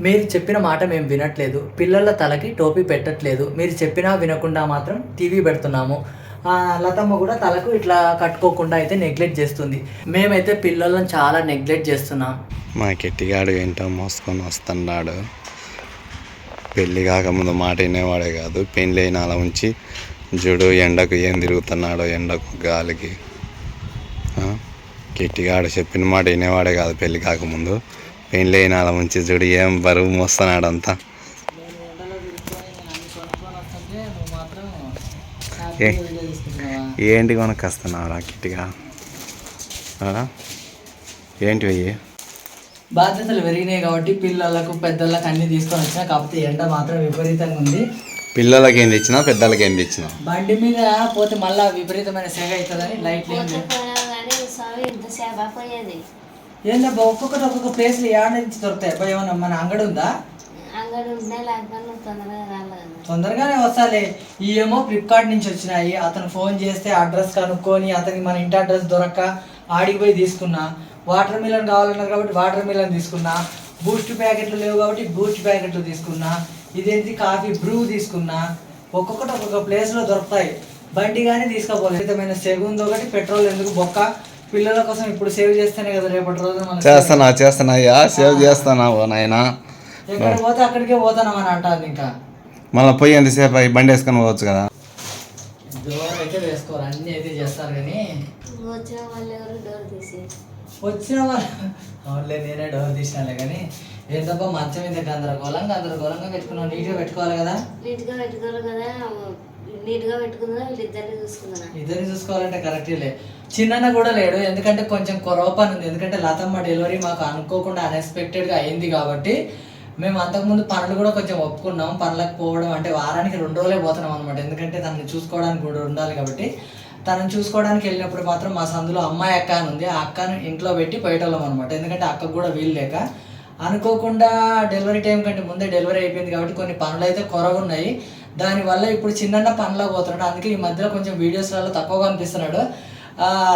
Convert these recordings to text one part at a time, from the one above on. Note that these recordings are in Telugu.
మీరు చెప్పిన మాట మేము వినట్లేదు. పిల్లల తలకి టోపీ పెట్టట్లేదు. మీరు చెప్పినా వినకుండా మాత్రం టీవీ పెడుతున్నాము. ఆ, లతమ్మ కూడా తలకు ఇట్లా కట్టుకోకుండా అయితే నెగ్లెక్ట్ చేస్తుంది. మేమైతే పిల్లలను చాలా నెగ్లెక్ట్ చేస్తున్నాం. మా కిట్టిగాడు ఏంటో మోసుకొని వస్తున్నాడు. పెళ్ళి కాకముందు మాట వినేవాడే కాదు. పెళ్ళి అయిన అలా ఉంచి జుడు ఎండకు ఏం తిరుగుతున్నాడో ఎండకు గాలికి. కిట్టిగాడు చెప్పిన మాట వినేవాడే కాదు పెళ్ళి కాకముందు. పెళ్ళి అయిన అలా ఉంచి జుడు ఏం బరువు మోస్తున్నాడు అంతా ఏ? ఏంటి కొనకొస్తున్నావురా కిట్టిగా? ఆ? ఏంటి వెయ్యి బాధ్యతలు పెరిగినాయి కాబట్టి పిల్లలకు పెద్దలకు అన్ని తీసుకొని వచ్చినా కాకపోతే ఎండ మాత్రం విపరీతంగా ఉంది. పిల్లలకి ఏం తెచ్చినా పెద్దలకి ఏం తెచ్చినా. బండి మీద పోతే మళ్ళా విపరీతమైన సెగ అవుతుందని లైట్లు ఏం ఏందబ్బా ఒక్కొక్కటి ఒక్కొక్క ప్లేస్లో ఏడ నుంచి దొరుకుతాయి? అబ్బా ఏమన్నా మన అంగడి ఉందా? తొందరగానే వస్తాలే. ఈ ఏమో ఫ్లిప్కార్ట్ నుంచి వచ్చినాయి. అతను ఫోన్ చేస్తే అడ్రస్ కనుక్కొని అతనికి మన ఇంటి అడ్రస్ దొరక్క ఆడికి పోయి తీసుకున్నా. వాటర్ మిలన్ కావాలన్నారు కాబట్టి వాటర్ మిలన్ తీసుకున్నా. బూస్ట్ ప్యాకెట్లు లేవు కాబట్టి బూస్ట్ ప్యాకెట్లు తీసుకున్నా. ఇదేంటి కాఫీ బ్రూ తీసుకున్నా. ఒక్కొక్కటి ఒక్కొక్క ప్లేస్లో దొరుకుతాయి. బండి కానీ తీసుకోపోలేదు. విధమైన సేవ్ ఉంది ఒకటి పెట్రోల్ ఎందుకు? బొక్క. పిల్లల కోసం ఇప్పుడు సేవ్ చేస్తేనే కదా రేపటి రోజున మనం చేస్తున్నా చేస్తున్నా యా సేవ్ చేస్తున్నావు నాయనా? ఎక్కడ పోతే అక్కడికే పోతాం అని అంటారు ఇంకా. మళ్ళీ పోయి ఎంతసేపు అయ్యి బండి వేసుకొని పోవచ్చు కదా? దూరం అయితే వేసుకోరు అన్నీ అయితే చేస్తారు కానీ. వచ్చిన వాళ్ళు ఎవరు డోర్ తీసి వచ్చిన వాళ్ళు అవునులే నేనే డోర్ తీసినాలే కానీ. ఏంటబ్బా మంచం మీద గందరగోళం గందరగోళంగా పెట్టుకున్నావు నీట్గా పెట్టుకోవాలి కదా? నీట్గా పెట్టుకోరు కదా నీట్గా పెట్టుకుందా వీళ్ళిద్దరిని చూసుకుందా ఇద్దరిని చూసుకోవాలంటే కరెక్ట్లే చిన్న కూడా లేడు. ఎందుకంటే కొంచెం కొరవ పని ఉంది. ఎందుకంటే లతమ్మ డెలివరీ మాకు అనుకోకుండా అన్ఎక్స్పెక్టెడ్గా అయింది కాబట్టి మేము అంతకుముందు పనులు కూడా కొంచెం ఒప్పుకున్నాం. పనులకు పోవడం అంటే వారానికి రెండు రోజులే పోతున్నాం అనమాట ఎందుకంటే తనని చూసుకోవడానికి కూడా ఉండాలి కాబట్టి. తనని చూసుకోవడానికి వెళ్ళినప్పుడు మాత్రం మా సందులో అమ్మాయి అక్క అని ఉంది. ఆ అక్కను ఇంట్లో పెట్టి పోయేటోళ్ళం అనమాట ఎందుకంటే అక్కకు కూడా వీలు లేక. అనుకోకుండా డెలివరీ టైం కంటే ముందే డెలివరీ అయిపోయింది కాబట్టి కొన్ని పనులు అయితే కొరగా ఉన్నాయి దానివల్ల ఇప్పుడు చిన్న పనిలో పోతున్నాడు. అందుకే ఈ మధ్యలో కొంచెం వీడియోస్లలో తక్కువగా అనిపిస్తున్నాడు.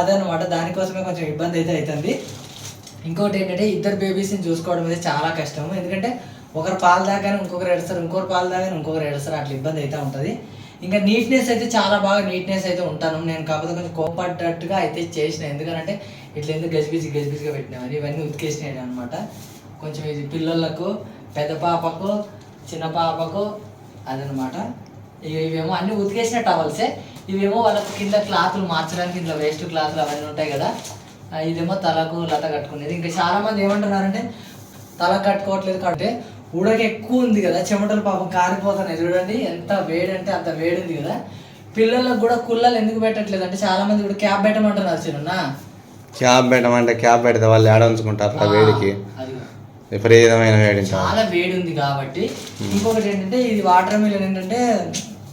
అదనమాట దానికోసమే కొంచెం ఇబ్బంది అయితే అవుతుంది ఇంకోటి ఏంటంటే ఇద్దరు బేబీస్ని చూసుకోవడం అయితే చాలా కష్టం. ఎందుకంటే ఒకరు పాలు దాగానే ఇంకొకరు ఏడుస్తారు. ఇంకొకరు పాలు దాగానే ఇంకొకరు ఏడుస్తారు. అట్లా ఇబ్బంది అయితే ఉంటుంది. ఇంకా నీట్నెస్ అయితే చాలా బాగా నీట్నెస్ అయితే ఉంటాను. నేను కాకపోతే కొంచెం కోపడ్డట్టుగా అయితే చేసిన. ఎందుకంటే ఇట్లా ఎందుకు గజిబిజి గజిబిజిగా పెట్టినామని ఇవన్నీ ఉతికేసినాయి అనమాట కొంచెం ఇది పిల్లలకు పెద్ద పాపకు చిన్న పాపకు అదనమాట. ఇక ఇవేమో అన్ని ఉతికేసిన టవల్సే. ఇవేమో వాళ్ళకి కింద క్లాతులు మార్చడానికి ఇంట్లో వేస్ట్ క్లాతులు అవన్నీ ఉంటాయి కదా. ఇదేమో తలకు లత కట్టుకునేది. ఇంకా చాలా మంది ఏమంటున్నారంటే తల కట్టుకోవట్లేదు కాబట్టి ఉడక ఎక్కువ ఉంది కదా చెమటలు పాపం కారిపోతున్నాయి. చూడండి ఎంత వేడి అంటే అంత వేడి ఉంది కదా. పిల్లలకు కూడా కుల్లలు ఎందుకు పెట్టట్లేదు అంటే చాలా మంది ఇప్పుడు క్యాబ్ పెట్టమంటున్నారు చిన్న. క్యాబ్ పెట్టమంటే క్యాబ్ పెడితే వాళ్ళు ఏడ ఉంచుకుంటారు? ఆ వేడికి. అది విపరీతమైన వేడి చాలా వేడి ఉంది కాబట్టి. ఇంకొకటి ఏంటంటే ఇది వాటర్ మిలన్ ఏంటంటే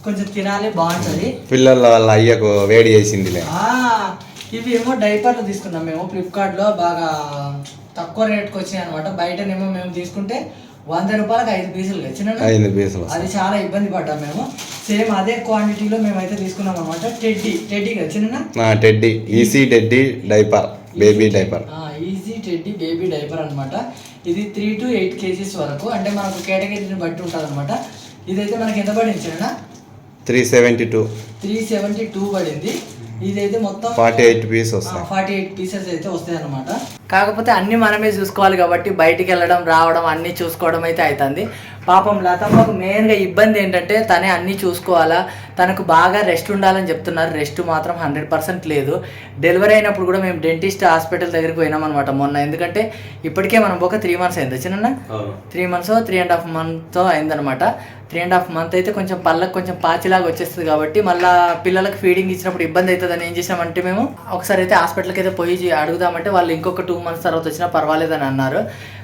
కొంచెం తినాలి బాగుంటుంది. పిల్లల వాళ్ళ అయ్యకు వేడి చేసిందిలే. ఆ, ఇవి ఏమో డైపర్లు తీసుకున్నాం మేము. ఫ్లిప్కార్ట్లో బాగా తక్కువ రేట్కి వచ్చినాయి అనమాట బయటనేమో మేము తీసుకుంటే వంద రూపాయలకు ఐదు పీసులు వచ్చిన ఐదు పీసులు. అది చాలా ఇబ్బంది పడ్డాం మేము. సేమ్ అదే క్వాంటిటీలో మేమైతే తీసుకున్నాం అనమాట టెడ్డీ. టెడ్డీ చిన్న teddy. Easy teddy diaper. Baby diaper. Easy teddy baby diaper అన్నమాట. ఇది త్రీ టు ఎయిట్ కేజీస్ వరకు అంటే మనకు కేటగిరీని బట్టి ఉంటుంది అనమాట ఇదైతే మనకి ఎంత పడింది చిన్న? Three seventy two three seventy two పడింది. ఇదైతే మొత్తం ఫార్టీ ఎయిట్ పీస్ వస్తాయి. ఫార్టీ ఎయిట్ పీసెస్ అయితే వస్తాయి అనమాట కాకపోతే అన్ని మనమే చూసుకోవాలి కాబట్టి బయటికి వెళ్ళడం రావడం అన్ని చూసుకోవడం అయితే అవుతుంది పాపం లతమ్మకు మెయిన్గా ఇబ్బంది ఏంటంటే తనే అన్నీ చూసుకోవాలా. తనకు బాగా రెస్ట్ ఉండాలని చెప్తున్నారు. రెస్ట్ మాత్రం హండ్రెడ్ పర్సెంట్ లేదు. డెలివరీ అయినప్పుడు కూడా మేము డెంటిస్ట్ హాస్పిటల్ దగ్గరికి పోయినాం అనమాట మొన్న. ఎందుకంటే ఇప్పటికే మనం ఒక త్రీ మంత్స్ అయింది. చిన్న three months three and half month అయిందనమాట త్రీ అండ్ హాఫ్ మంత్ అయితే కొంచెం పళ్ళకి కొంచెం పాచిలాగా వచ్చేస్తుంది కాబట్టి మళ్ళీ పిల్లలకు ఫీడింగ్ ఇచ్చినప్పుడు ఇబ్బంది అవుతుందని ఏం చేసామంటే మేము ఒకసారి అయితే హాస్పిటల్కి అయితే పోయి అడుగుదామంటే వాళ్ళు ఇంకొక టూ మంత్స్ తర్వాత వచ్చినా పర్వాలేదని అన్నారు.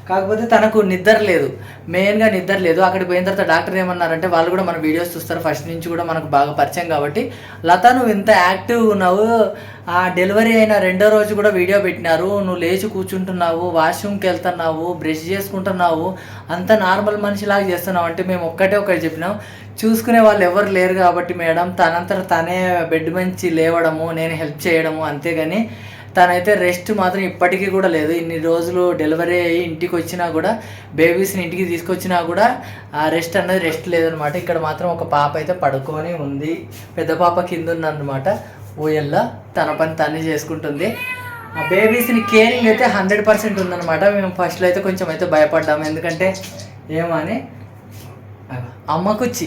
కాకపోతే తనకు నిద్ర లేదు. మెయిన్గా నిద్ర లేదు. అక్కడికి పోయిన తర్వాత డాక్టర్ ఏమన్నారంటే వాళ్ళు కూడా మన వీడియోస్ చూస్తారు. ఫస్ట్ నుంచి కూడా మనకు బాగా పరిచయం కాబట్టి. లత నువ్వు ఇంత యాక్టివ్ ఉన్నావు. ఆ డెలివరీ అయిన రెండో రోజు కూడా వీడియో పెట్టినారు. నువ్వు లేచి కూర్చుంటున్నావు. వాష్రూమ్కి వెళ్తున్నావు. బ్రష్ చేసుకుంటున్నావు. అంత నార్మల్ మనిషిలాగా చేస్తున్నావు అంటే మేము ఒక్కటే ఒకటి చెప్పినాం. చూసుకునే వాళ్ళు ఎవరు లేరు కాబట్టి మేడం. తనంతట తనే బెడ్ మంచి లేవడము నేను హెల్ప్ చేయడము అంతేగాని తనైతే రెస్ట్ మాత్రం ఇప్పటికీ కూడా లేదు. ఇన్ని రోజులు డెలివరీ అయ్యి ఇంటికి వచ్చినా కూడా బేబీస్ని ఇంటికి తీసుకొచ్చినా కూడా ఆ రెస్ట్ అన్నది రెస్ట్ లేదనమాట ఇక్కడ మాత్రం ఒక పాప అయితే పడుకొని ఉంది. పెద్ద పాప కింద ఉందన్నమాట. ఊయల్లో తన పని తనే చేసుకుంటుంది. ఆ బేబీస్ని కేరింగ్ అయితే హండ్రెడ్ పర్సెంట్ ఉందన్నమాట. మేము ఫస్ట్లో అయితే కొంచెం అయితే భయపడ్డాము. ఎందుకంటే ఏమని అమ్మ కుచ్చి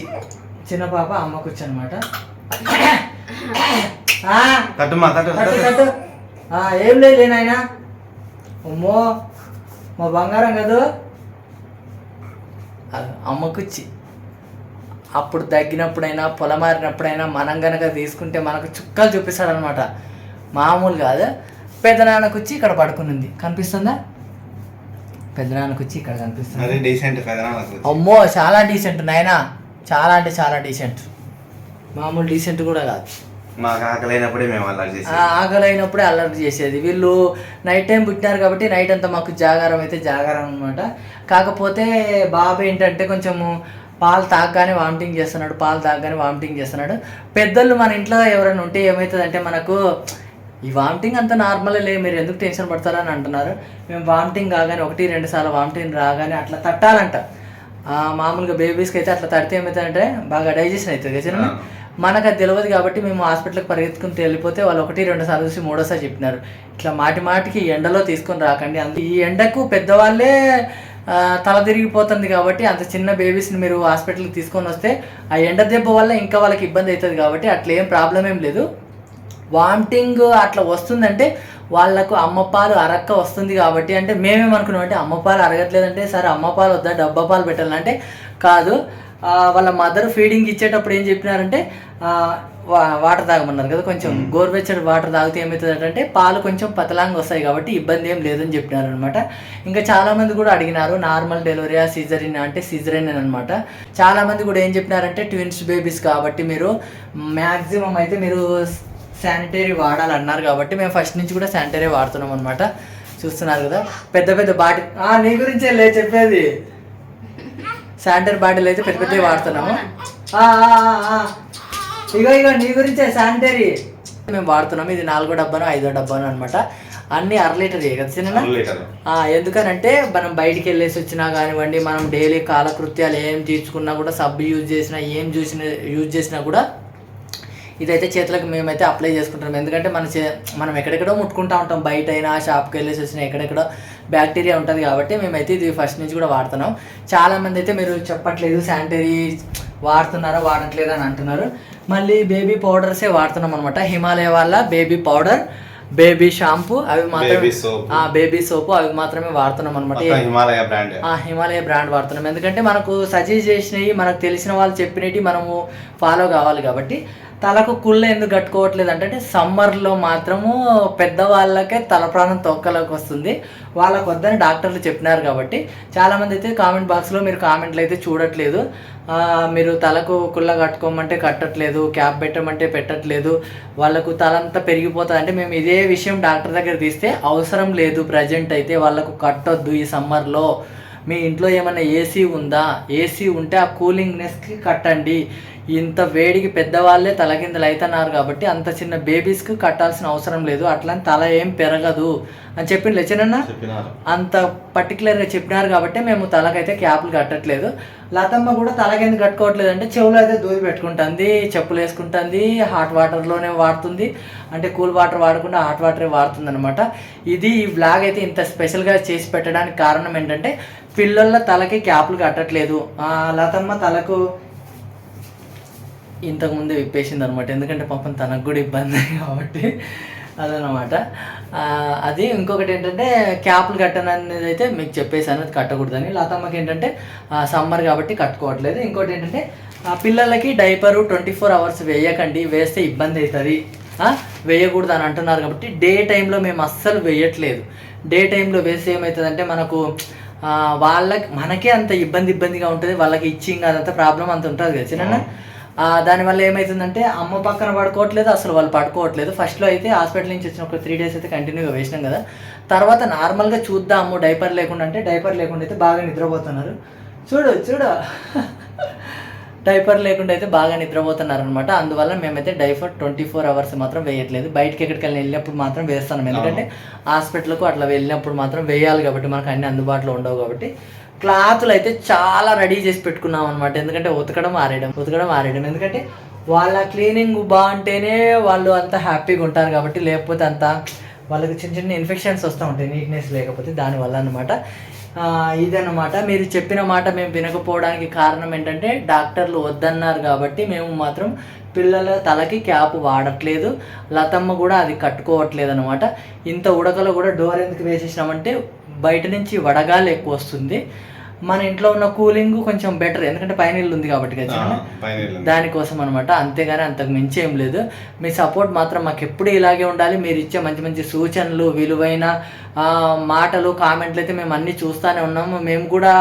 చిన్న పాప అమ్మ కుచ్చి అనమాట తట్టుమా తట్టు. ఏం లేదు నాయనా. అమ్మో మా బంగారం కదూ? అది అమ్మ కుచ్చి అప్పుడు తగ్గినప్పుడైనా పొలమారినప్పుడైనా మనం గనక తీసుకుంటే మనకు చుక్కలు చూపిస్తాడు అనమాట మామూలు కాదు. పెద్దనాన్న కుచ్చి ఇక్కడ పడుకునింది. కనిపిస్తుందా? పెద్దనాన్న కుచ్చి ఇక్కడ కనిపిస్తుంది. అది డీసెంట్ పెదనాలకు అమ్మో చాలా డీసెంట్ నాయనా. చాలా అంటే చాలా డీసెంట్ మామూలు డీసెంట్ కూడా కాదు. మాకు ఆకలైనప్పుడే మేము అలా చేసి ఆ ఆకలి అయినప్పుడే అల్లరి చేసేది. వీళ్ళు నైట్ టైం పుట్టినారు కాబట్టి నైట్ అంతా మాకు జాగారం అయితే జాగారం అనమాట కాకపోతే బాబు ఏంటంటే కొంచెము పాలు తాగగానే వామిటింగ్ చేస్తున్నాడు పాలు తాగగానే వామిటింగ్ చేస్తున్నాడు. పెద్దలు మన ఇంట్లో ఎవరైనా ఉంటే ఏమవుతుందంటే మనకు ఈ వామిటింగ్ అంతా నార్మలే లే మీరు ఎందుకు టెన్షన్ పడతారని అంటున్నారు. మేము వామిటింగ్ కాగానే ఒకటి రెండు సార్లు వామిటింగ్ రాగానే అట్లా తట్టాలంట. మామూలుగా బేబీస్కి అయితే అట్లా తడితే ఏమవుతుందంటే బాగా డైజెషన్ అవుతుంది కదా మనకు అది తెలియదు కాబట్టి మేము హాస్పిటల్కి పరిగెత్తుకుని వెళ్ళిపోతే వాళ్ళు ఒకటి రెండు సార్లు చూసి మూడోసారి చెప్పినారు. ఇట్లా మాటి మాటికి ఎండలో తీసుకొని రాకండి అంత ఈ ఎండకు పెద్దవాళ్ళే తల తిరిగిపోతుంది కాబట్టి అంత చిన్న బేబీస్ని మీరు హాస్పిటల్కి తీసుకొని వస్తే ఆ ఎండ దెబ్బ వల్ల ఇంకా వాళ్ళకి ఇబ్బంది అవుతుంది కాబట్టి అట్లా ఏం ప్రాబ్లం ఏం లేదు. వామిటింగ్ అట్లా వస్తుందంటే వాళ్ళకు అమ్మ పాలు అరక్క వస్తుంది కాబట్టి అంటే మేమేమనుకున్నాం అంటే అమ్మపాలు అరగట్లేదంటే సరే అమ్మపాలు వద్దా డబ్బా పాలు పెట్టాలంటే కాదు. వాళ్ళ మదర్ ఫీడింగ్ ఇచ్చేటప్పుడు ఏం చెప్పినారంటే వాటర్ తాగమన్నారు కదా కొంచెం. గోరువెచ్చడి వాటర్ తాగితే ఏమవుతుంది అంటే పాలు కొంచెం పతలాంగా వస్తాయి కాబట్టి ఇబ్బంది ఏం లేదని చెప్పినారు అనమాట ఇంకా చాలా మంది కూడా అడిగినారు నార్మల్ డెలివరీయా సీజరిన్ అంటే సీజరిన్ అనమాట. చాలా మంది కూడా ఏం చెప్పినారంటే ట్విన్స్ బేబీస్ కాబట్టి మీరు మ్యాక్సిమం అయితే మీరు శానిటరీ వాడాలన్నారు కాబట్టి మేము ఫస్ట్ నుంచి కూడా శానిటరీ వాడుతున్నాం అనమాట. చూస్తున్నారు కదా పెద్ద పెద్ద బాటిల్ నీ గురించే లే చెప్పేది. శానిటరీ బాటిల్ అయితే పెద్ద పెద్దవి వాడుతున్నాము. ఇగో ఇగో నీ గురించే శానిటరీ మేము వాడుతున్నాము. ఇది నాలుగో డబ్బాను ఐదో డబ్బాను అనమాట అన్ని అర లీటర్ కదా ఆ, ఎందుకనంటే మనం బయటికి వెళ్ళేసి వచ్చినా కానివ్వండి మనం డైలీ కాలకృత్యాలు ఏం తీర్చుకున్నా కూడా సబ్బు యూజ్ చేసినా ఏం చూసిన యూజ్ చేసినా కూడా ఇదైతే చేతులకు మేమైతే అప్లై చేసుకుంటాం ఎందుకంటే మన చే మనం ఎక్కడెక్కడో ముట్టుకుంటా ఉంటాం. బయట అయినా షాప్కి వెళ్ళేసి వచ్చినా ఎక్కడెక్కడో బ్యాక్టీరియా ఉంటుంది కాబట్టి మేమైతే ఇది ఫస్ట్ నుంచి కూడా వాడుతున్నాం. చాలామంది అయితే మీరు చెప్పట్లేదు శానిటరీ వాడుతున్నారా వాడట్లేదు అని అంటున్నారు. మళ్ళీ బేబీ పౌడర్సే వాడుతున్నాం అనమాట హిమాలయ వాళ్ళ బేబీ పౌడర్ బేబీ షాంపూ అవి మాత్రమే బేబీ సోపు అవి మాత్రమే వాడుతున్నాం అనమాట హిమాలయ బ్రాండ్ ఆ హిమాలయ బ్రాండ్ వాడుతున్నాం. ఎందుకంటే మనకు సజెస్ట్ చేసినవి మనకు తెలిసిన వాళ్ళు చెప్పినవి మనము ఫాలో కావాలి కాబట్టి తలకు కుళ్ళ ఎందుకు కట్టుకోవట్లేదు అంటే సమ్మర్లో మాత్రము పెద్దవాళ్ళకే తల ప్రాణం తొక్కలోకి వస్తుంది. వాళ్ళకు వద్దని డాక్టర్లు చెప్పినారు కాబట్టి. చాలామంది అయితే కామెంట్ బాక్స్లో మీరు కామెంట్లు అయితే చూడట్లేదు. మీరు తలకు కుళ్ళ కట్టుకోమంటే కట్టట్లేదు క్యాప్ పెట్టమంటే పెట్టట్లేదు వాళ్ళకు తలంతా పెరిగిపోతుంది అంటే మేము ఇదే విషయం డాక్టర్ దగ్గర తీస్తే అవసరం లేదు ప్రజెంట్ అయితే వాళ్ళకు కట్టొద్దు ఈ సమ్మర్లో. మీ ఇంట్లో ఏమైనా ఏసీ ఉందా? ఏసీ ఉంటే ఆ కూలింగ్నెస్కి కట్టండి. ఇంత వేడికి పెద్దవాళ్ళే తలకిందలు అవుతున్నారు కాబట్టి అంత చిన్న బేబీస్కి కట్టాల్సిన అవసరం లేదు. అట్లా తల ఏం పెరగదు అని లెచ్చనన్న చెప్పినారు. అంత పర్టికులర్గా చెప్పినారు కాబట్టి మేము తలకైతే క్యాప్లు కట్టట్లేదు. లతమ్మ కూడా తలకెందుకు కట్టుకోవట్లేదు అంటే చెవులో అయితే దూది పెట్టుకుంటుంది చెప్పులు వేసుకుంటుంది హాట్ వాటర్లోనే వాడుతుంది. అంటే కూల్ వాటర్ వాడకుండా హాట్ వాటరే వాడుతుంది అనమాట ఇది ఈ బ్లాగ్ అయితే ఇంత స్పెషల్గా చేసి పెట్టడానికి కారణం ఏంటంటే పిల్లల తలకి క్యాప్లు కట్టట్లేదు. ఆ, లతమ్మ తలకు ఇంతకుముందే విప్పేసింది అనమాట ఎందుకంటే పాపం తనకు కూడా ఇబ్బంది కాబట్టి అదనమాట. అది ఇంకొకటి ఏంటంటే క్యాప్లు కట్టను అనేది అయితే మీకు చెప్పేసాను అది కట్టకూడదని. లతమ్మకి ఏంటంటే సమ్మర్ కాబట్టి కట్టుకోవట్లేదు. ఇంకోటి ఏంటంటే పిల్లలకి డైపరు ట్వంటీ ఫోర్ అవర్స్ వేయకండి వేస్తే ఇబ్బంది అవుతుంది. వేయకూడదు అని అంటున్నారు కాబట్టి డే టైంలో మేము అస్సలు వేయట్లేదు. డే టైంలో వేస్తే ఏమవుతుందంటే మనకు వాళ్ళకి మనకే అంత ఇబ్బంది ఇబ్బందిగా ఉంటుంది. వాళ్ళకి ఇచ్చింగ్ అదంతా ప్రాబ్లం అంత ఉంటుంది కదా చిన్న దానివల్ల ఏమవుతుందంటే అమ్మ పక్కన పడుకోవట్లేదు అసలు వాళ్ళు పడుకోవట్లేదు. ఫస్ట్లో అయితే హాస్పిటల్ నుంచి వచ్చిన ఒక త్రీ డేస్ అయితే కంటిన్యూగా వేసినాం కదా. తర్వాత నార్మల్గా చూద్దాము డైపర్ లేకుండా అంటే డైపర్ లేకుండా అయితే బాగా నిద్రపోతున్నారు. చూడు చూడు. డైపర్ లేకుండా అయితే బాగా నిద్రపోతున్నారు అనమాట అందువల్ల మేమైతే డైపర్ ట్వంటీ ఫోర్ అవర్స్ మాత్రం వేయట్లేదు. బయటికి ఎక్కడికి వెళ్ళి వెళ్ళినప్పుడు మాత్రం వేస్తాం. ఎందుకంటే హాస్పిటల్కు అట్లా వెళ్ళినప్పుడు మాత్రం వేయాలి కాబట్టి మనకు అన్ని అందుబాటులో ఉండవు కాబట్టి. క్లాతులు అయితే చాలా రెడీ చేసి పెట్టుకున్నాం అనమాట ఎందుకంటే ఉతకడం ఆరేయడం ఉతకడం ఆరేయడం. ఎందుకంటే వాళ్ళ క్లీనింగ్ బాగుంటేనే వాళ్ళు అంత హ్యాపీగా ఉంటారు కాబట్టి లేకపోతే అంత వాళ్ళకి చిన్న చిన్న ఇన్ఫెక్షన్స్ వస్తూ ఉంటాయి నీట్నెస్ లేకపోతే దానివల్ల అనమాట ఇదన్నమాట. మీరు చెప్పిన మాట మేము వినకపోవడానికి కారణం ఏంటంటే డాక్టర్లు వద్దన్నారు కాబట్టి మేము మాత్రం పిల్లల తలకి క్యాప్ వాడట్లేదు. లతమ్మ కూడా అది కట్టుకోవట్లేదు అనమాట ఇంత ఉడకలో కూడా డోర్ ఎందుకు వేసేసినామంటే బయట నుంచి వడగాలి ఎక్కువ వస్తుంది. మన ఇంట్లో ఉన్న కూలింగ్ కొంచెం బెటర్ ఎందుకంటే పైన ఇల్లు ఉంది కాబట్టి. దానికోసం అనమాట అంతేగాని అంతకు మించి ఏం లేదు. మీ సపోర్ట్ మాత్రం మాకు ఎప్పుడు ఇలాగే ఉండాలి. మీరు ఇచ్చే మంచి మంచి సూచనలు విలువైన మాటలు కామెంట్లు అయితే మేము అన్నీ చూస్తూనే ఉన్నాము. మేము కూడా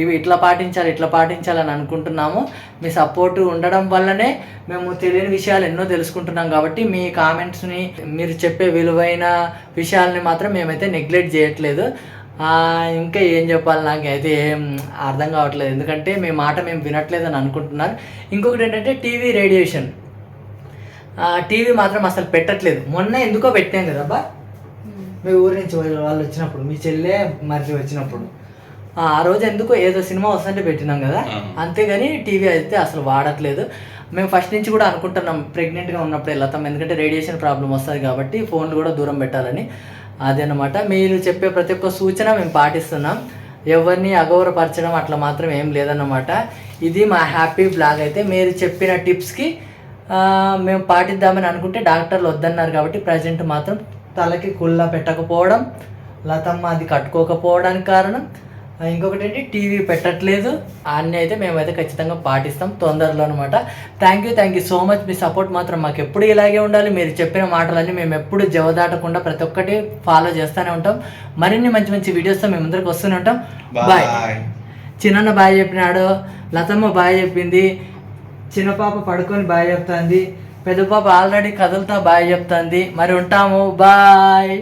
ఇవి ఇట్లా పాటించాలి ఇట్లా పాటించాలని అనుకుంటున్నాము. మీ సపోర్ట్ ఉండడం వల్లనే మేము తెలియని విషయాలు ఎన్నో తెలుసుకుంటున్నాం కాబట్టి మీ కామెంట్స్ని మీరు చెప్పే విలువైన విషయాల్ని మాత్రం మేమైతే నెగ్లెక్ట్ చేయట్లేదు. ఇంకా ఏం చెప్పాలి నాకు అయితే ఏం అర్థం కావట్లేదు. ఎందుకంటే మీ మాట మేము వినట్లేదు అని అనుకుంటున్నారు. ఇంకొకటి ఏంటంటే టీవీ రేడియేషన్. టీవీ మాత్రం అసలు పెట్టట్లేదు. మొన్న ఎందుకో పెట్టాం కదా అబ్బా. మీ ఊరి నుంచి వాళ్ళు వచ్చినప్పుడు మీ చెల్లె మరిది వచ్చినప్పుడు. ఆ ఆ రోజు ఎందుకో ఏదో సినిమా వస్తుంటే పెట్టినాం కదా. అంతేగాని టీవీ అయితే అసలు వాడట్లేదు. మేము ఫస్ట్ నుంచి కూడా అనుకుంటున్నాం ప్రెగ్నెంట్గా ఉన్నప్పుడు వెళ్తాం ఎందుకంటే రేడియేషన్ ప్రాబ్లం వస్తుంది కాబట్టి ఫోన్లు కూడా దూరం పెట్టాలని. అదనమాట మీరు చెప్పే ప్రతి ఒక్క సూచన మేము పాటిస్తున్నాం. ఎవరిని అగౌరవపరచడం అట్లా మాత్రం ఏం లేదన్నమాట. ఇది మా హ్యాపీ బ్లాగ్ అయితే. మీరు చెప్పిన టిప్స్కి మేము పాటిద్దామని అనుకుంటే డాక్టర్లు వద్దన్నారు కాబట్టి ప్రజెంట్ మాత్రం తలకి కుళ్ళ పెట్టకపోవడం లతమ్మ అది కట్టుకోకపోవడానికి కారణం ఇంకొకటి ఏంటి టీవీ పెట్టట్లేదు. అన్నీ అయితే మేమైతే ఖచ్చితంగా పాటిస్తాం. తొందరలో అనమాట thank you thank you so much me support మాత్రం మాకు ఎప్పుడు ఇలాగే ఉండాలి. మీరు చెప్పిన మాటలన్నీ మేము ఎప్పుడు జవదాటకుండా ప్రతి ఒక్కటి ఫాలో చేస్తూనే ఉంటాం. మరిన్ని మంచి మంచి వీడియోస్తో మేము ముందరికి వస్తూనే ఉంటాం. బాయ్ చిన్న బాయ్ చెప్పినాడు. లతమ్మ బాయ్ చెప్పింది. చిన్న పాప పడుకొని బాయ్ చెప్తాంది. పెద్ద పాప ఆల్రెడీ కదులుతా బాయ్ చెప్తాంది. మరి ఉంటాము. బాయ్